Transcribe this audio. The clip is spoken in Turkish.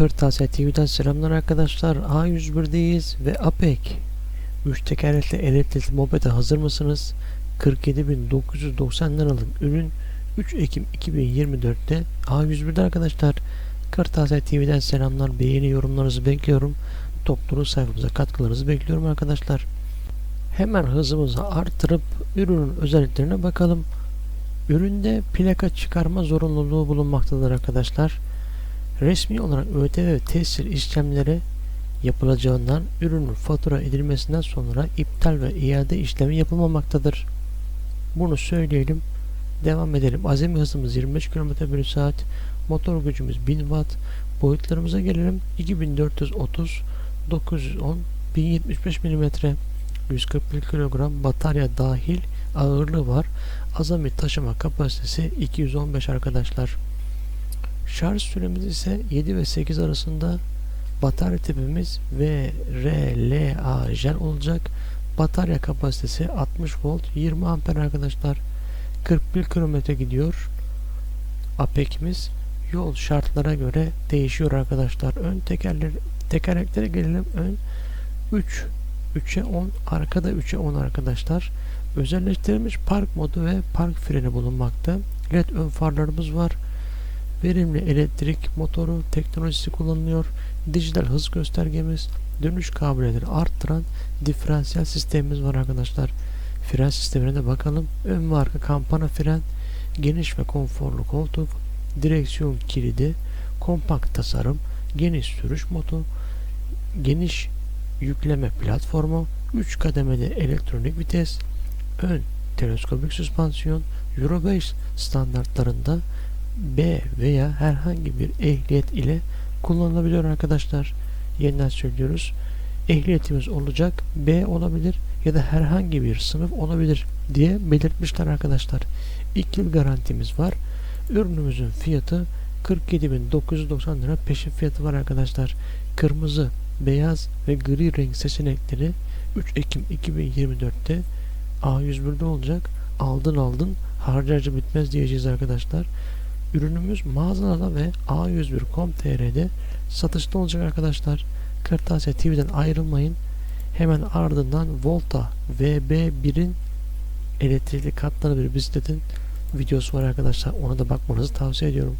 Kırtasiye TV'den selamlar arkadaşlar. A101'deyiz ve APEC 3 tekerlekli elektrikli mopede hazır mısınız? 47.990 liralık ürün 3 Ekim 2024'te A101'de arkadaşlar. Kırtasiye TV'den selamlar. Beğeni yorumlarınızı bekliyorum. Topluluğu sayfamıza katkılarınızı bekliyorum arkadaşlar. Hemen hızımızı artırıp ürünün özelliklerine bakalım. Üründe plaka çıkarma zorunluluğu bulunmaktadır arkadaşlar. Resmi olarak ÖTV ve tescil işlemleri yapılacağından ürünün fatura edilmesinden sonra iptal ve iade işlemi yapılmamaktadır. Bunu söyleyelim. Devam edelim. Azami hızımız 25 km bölü saat. Motor gücümüz 1000 watt. Boyutlarımıza gelelim. 2430 910 1075 mm 141 kilogram batarya dahil ağırlığı var. Azami taşıma kapasitesi 215 arkadaşlar. Şarj süremiz ise 7 ve 8 arasında batarya tipimiz VRLA jel olacak. Batarya kapasitesi 60 volt 20 amper arkadaşlar. 41 kilometre gidiyor. APEK'imiz yol şartlara göre değişiyor arkadaşlar. Ön tekerler tekerleklere gelelim. Ön 3 3'e 10 arkada 3'e 10 arkadaşlar. Özelleştirilmiş park modu ve park freni bulunmakta. LED ön farlarımız var. Verimli elektrik motoru teknolojisi kullanılıyor. Dijital hız göstergemiz, dönüş kabiliyetini arttıran diferansiyel sistemimiz var arkadaşlar. Fren sistemine de bakalım. Ön ve arka kampana fren, geniş ve konforlu koltuk, direksiyon kilidi, kompakt tasarım, geniş sürüş modu, geniş yükleme platformu, 3 kademeli elektronik vites, ön teleskopik süspansiyon, Euro 5 standartlarında B veya herhangi bir ehliyet ile kullanılabiliyor arkadaşlar. Yeniden söylüyoruz. Ehliyetimiz olacak B olabilir ya da herhangi bir sınıf olabilir diye belirtmişler arkadaşlar. 2 yıl garantimiz var. Ürünümüzün fiyatı 47.990 lira peşin fiyatı var arkadaşlar. Kırmızı, beyaz ve gri renk seçenekleri 3 Ekim 2024'te A101'de olacak. Aldın aldın harcarca bitmez diyeceğiz arkadaşlar. Ürünümüz mağazalarda ve A101.com.tr'de satışta olacak arkadaşlar. Kırtasiye TV'den ayrılmayın. Hemen ardından Volta VB1'in elektrikli katlanır bir bisikletin videosu var arkadaşlar. Ona da bakmanızı tavsiye ediyorum.